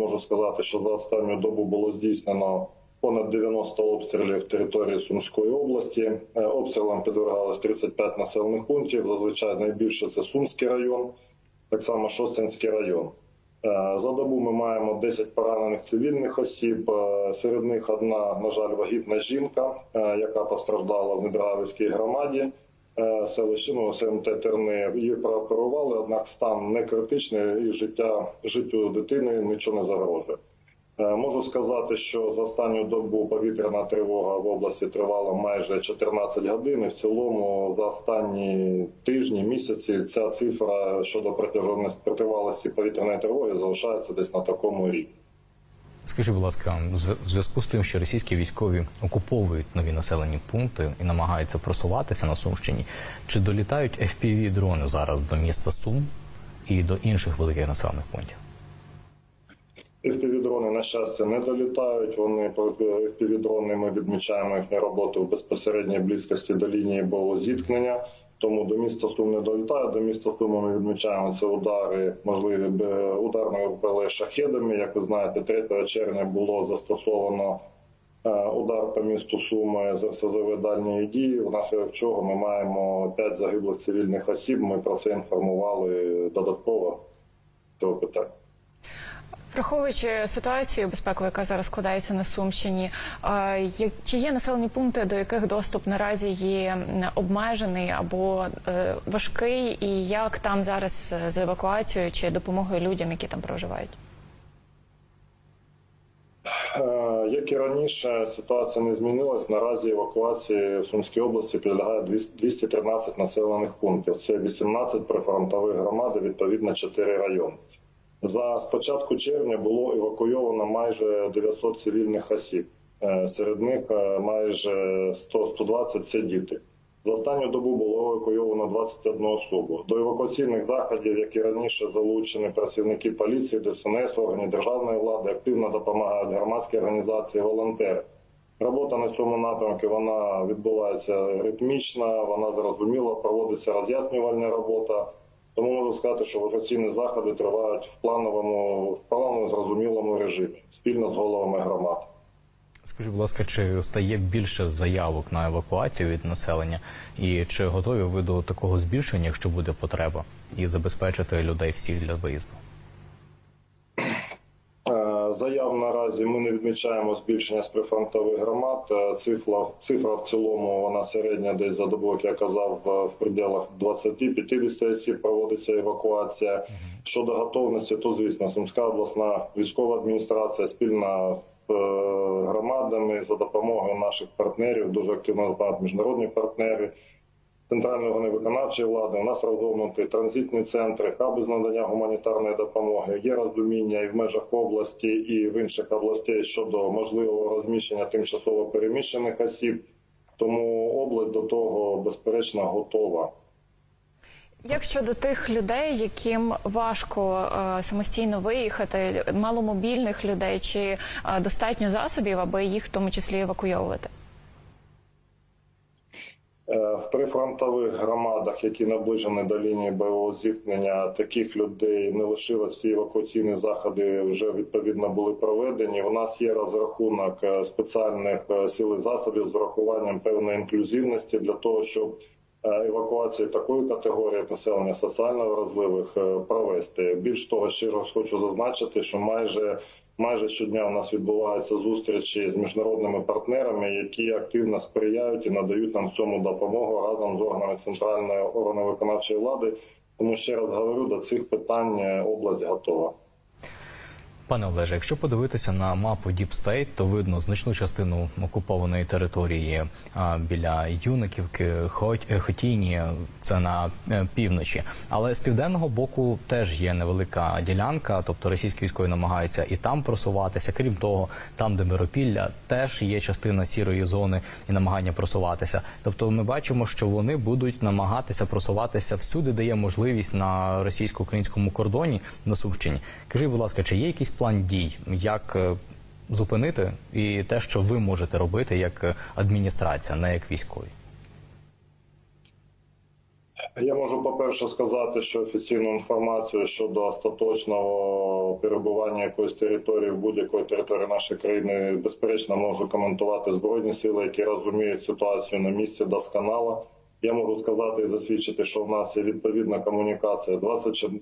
Можу сказати, що за останню добу було здійснено понад 90 обстрілів території Сумської області. Е, Обстрілам підвергалось 35 населених пунктів. Зазвичай найбільше це Сумський район, так само Шостянський район. Е, За добу ми маємо 10 поранених цивільних осіб. Е, Серед них одна, на жаль, вагітна жінка, яка постраждала в Недравівській громаді. Е, Селище ну, СМТ Терни її прооперували, однак стан не критичний і життя життю дитини нічого не загрожує. Е, Можу сказати, що за останню добу повітряна тривога в області тривала майже 14 годин. В цілому за останні тижні, місяці ця цифра щодо протяжності тривалості повітряної тривоги залишається десь на такому рівні. Скажіть, будь ласка, в зв'язку з тим, що російські військові окуповують нові населені пункти і намагаються просуватися на Сумщині, чи долітають fpv дрони зараз до міста Сум і до інших великих населених пунктів? FPV-дрони, на щастя, не долітають. Вони FPV-дрони ми відмічаємо їхню роботу в безпосередній близькості до лінії було зіткнення. Тому до міста Сум не долітає. До міста Сум ми відмічаємо це удари, можливі б- ударними ВПЛ шахедами. Як ви знаєте, 3 червня було застосовано е, удар по місту Суми з РСЗВ дальньої дії. Внаслідок чого ми маємо 5 загиблих цивільних осіб. Ми про це інформували додатково цього питання. Враховуючи ситуацію безпекову, яка зараз складається на Сумщині, чи є населені пункти, до яких доступ наразі є обмежений або е, важкий, і як там зараз е, з евакуацією чи допомогою людям, які там проживають? Е, Як і раніше, ситуація не змінилась. Наразі евакуації в Сумській області підлягає 200 213 населених пунктів. Це 18 прифронтових громад, відповідно 4 райони. За з початку червня було евакуйовано майже 900 цивільних осіб. Е, Серед них е, майже 100-120 – це діти. За останню добу було евакуйовано 21 особу. До евакуаційних заходів, як і раніше, залучені працівники поліції, ДСНС, органів державної влади, активно допомагають громадські організації, волонтери. Робота на цьому напрямку вона відбувається ритмічно, вона зрозуміла, проводиться роз'яснювальна робота. Тому можу сказати, що евакуаційні заходи тривають в плановому, в плановому зрозумілому режимі спільно з головами громад. Скажіть, будь ласка, чи стає більше заявок на евакуацію від населення, і чи готові ви до такого збільшення, якщо буде потреба, і забезпечити людей всіх для виїзду? Заяв наразі ми не відмічаємо збільшення з прифронтових громад. Е, Цифра, цифра в цілому вона середня десь за добу, як я казав, е, в пределах 20-50 осіб проводиться евакуація. Щодо готовності, то звісно, Сумська обласна військова адміністрація спільно з е, громадами за допомогою наших партнерів, дуже активно допомагають міжнародні партнери. Центральної органи виконавчої влади у нас розгорнуті транзитні центри, хаби з надання гуманітарної допомоги. Є розуміння і в межах області, і в інших областей щодо можливого розміщення тимчасово переміщених осіб. Тому область до того безперечно готова. Як щодо тих людей, яким важко е, самостійно виїхати, маломобільних людей, чи е, достатньо засобів, аби їх в тому числі евакуйовувати? Е, В прифронтових громадах, які наближені до лінії бойового зіткнення, таких людей не лишилось. Всі евакуаційні заходи вже відповідно були проведені. У нас є розрахунок е, спеціальних е, сил і засобів з урахуванням певної інклюзивності для того, щоб е, евакуації такої категорії населення соціально вразливих провести. Більш того, ще раз хочу зазначити, що майже Майже щодня у нас відбуваються зустрічі з міжнародними партнерами, які активно сприяють і надають нам цьому допомогу разом з органами центральної органи виконавчої влади. Тому ще раз говорю, до цих питань е, область готова. Пане Олеже, якщо подивитися на мапу State, то видно значну частину окупованої території біля Юниківки, е, це на е, півночі. Але з південного боку теж є невелика ділянка, тобто російські військові намагаються і там просуватися. Крім того, там, де Миропілля, теж є частина сірої зони і намагання просуватися. Тобто, ми бачимо, що вони будуть намагатися просуватися всюди, де є можливість на російсько-українському кордоні на Сумщині. Кажіть, будь ласка, чи є якийсь план дій, як е, зупинити і те, що ви можете робити як е, адміністрація, не як військові? Я можу по-перше сказати, що офіційну інформацію щодо остаточного перебування якоїсь території в будь-якої території нашої країни безперечно можу коментувати збройні сили, які розуміють ситуацію на місці досконало. Я можу сказати і засвідчити, що в нас є відповідна комунікація 24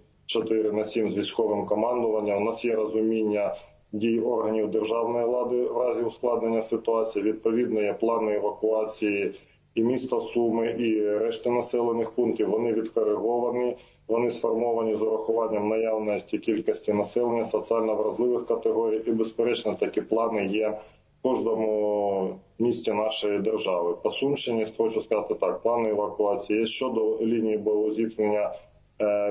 на 7 з військовим командуванням. У нас є розуміння дій органів державної влади в разі ускладнення ситуації. Відповідно, є плани евакуації і міста Суми, і решти населених пунктів. Вони відкориговані, вони сформовані з урахуванням наявності кількості населення, соціально вразливих категорій. І безперечно, такі плани є в кожному місті нашої держави. По Сумщині хочу сказати так: плани евакуації щодо лінії бойового зіткнення. е,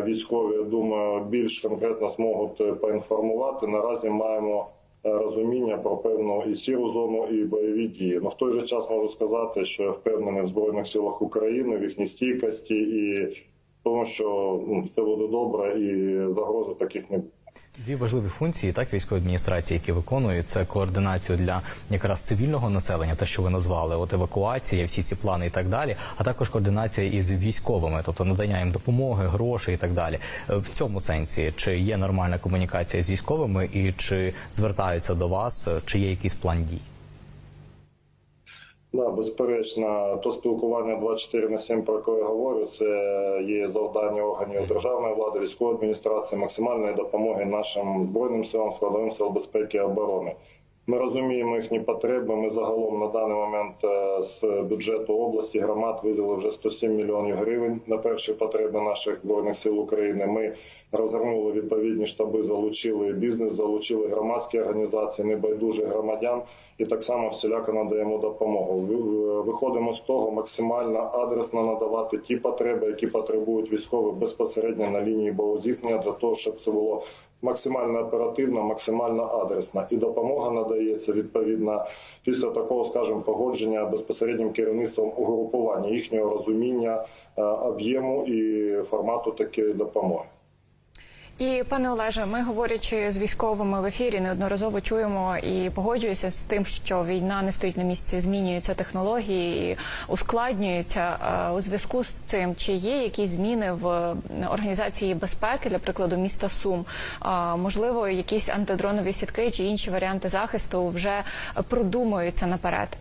Військові, я думаю, більш конкретно зможуть поінформувати. Наразі маємо е, розуміння про певну і сіру зону, і бойові дії. Ну в той же час можу сказати, що я впевнений в збройних силах України, в їхній стійкості і в тому, що ну, все буде добре, і загрози таких не буде. Дві важливі функції так військової адміністрації, які виконують це координацію для якраз цивільного населення, те, що ви назвали, от евакуація, всі ці плани і так далі, а також координація із військовими, тобто надання їм допомоги, грошей і так далі. Е, В цьому сенсі чи є нормальна комунікація з військовими, і чи звертаються до вас, е, чи є якийсь план дій? Да, безперечно, то спілкування 24 на 7, про яке я говорю, це є завдання органів державної влади, військової адміністрації, максимальної допомоги нашим збройним силам, складовим сил безпеки і оборони. Ми розуміємо їхні потреби. Ми загалом на даний момент е, з бюджету області громад виділили вже 107 мільйонів гривень на перші потреби наших збройних сил України. Ми розгорнули відповідні штаби, залучили бізнес, залучили громадські організації, небайдужих громадян і так само всіляко надаємо допомогу. Ви- Виходимо з того максимально адресно надавати ті потреби, які потребують військові безпосередньо на лінії бойового для того, щоб це було максимально оперативно, максимально адресно. І допомога надається відповідно після такого, скажімо, погодження безпосереднім керівництвом угрупування їхнього розуміння е, об'єму і формату такої допомоги. І пане Олеже, ми говорячи з військовими в ефірі, неодноразово чуємо і погоджуюся з тим, що війна не стоїть на місці, змінюються технології, ускладнюються у зв'язку з цим. Чи є якісь зміни в організації безпеки, для прикладу, міста Сум? Можливо, якісь антидронові сітки чи інші варіанти захисту вже продумуються наперед?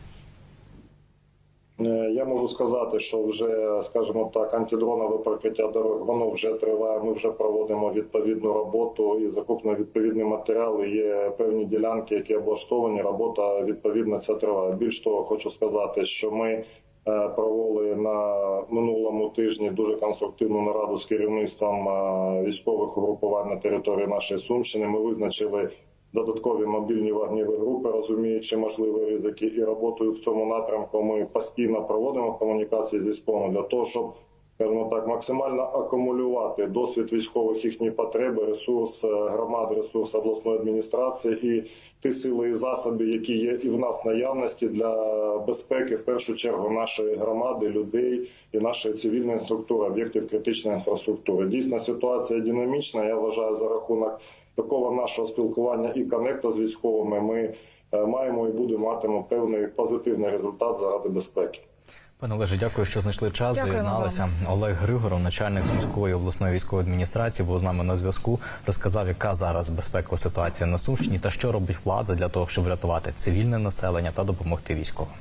Е, Я можу сказати, що вже, скажімо так, антидронове прикриття дорог воно вже триває. Ми вже проводимо відповідну роботу і закуплено відповідні матеріали. Є певні ділянки, які облаштовані. Робота відповідно ця триває. Більш того, хочу сказати, що ми е, провели на минулому тижні дуже конструктивну нараду з керівництвом е, військових угрупувань на території нашої Сумщини. Ми визначили додаткові мобільні вогневі групи, розуміючи можливі ризики, і роботою в цьому напрямку ми постійно проводимо комунікації з військовими для того, щоб скажімо так, максимально акумулювати досвід військових їхні потреби, ресурс е, громад, ресурс обласної адміністрації і ті сили і засоби, які є і в нас наявності для безпеки, в першу чергу, нашої громади, людей і нашої цивільної структури, об'єктів критичної інфраструктури. Дійсно, ситуація динамічна. Я вважаю за рахунок такого нашого спілкування і коннекту з військовими. Ми е, маємо і будемо матимемо певний позитивний результат заради безпеки. Пане Олеже, дякую, що знайшли час. Доєдналися. Олег Григоров, начальник Сумської обласної військової адміністрації, був з нами на зв'язку. Розказав, яка зараз безпекова ситуація на Сумщині та що робить влада для того, щоб врятувати цивільне населення та допомогти військовим.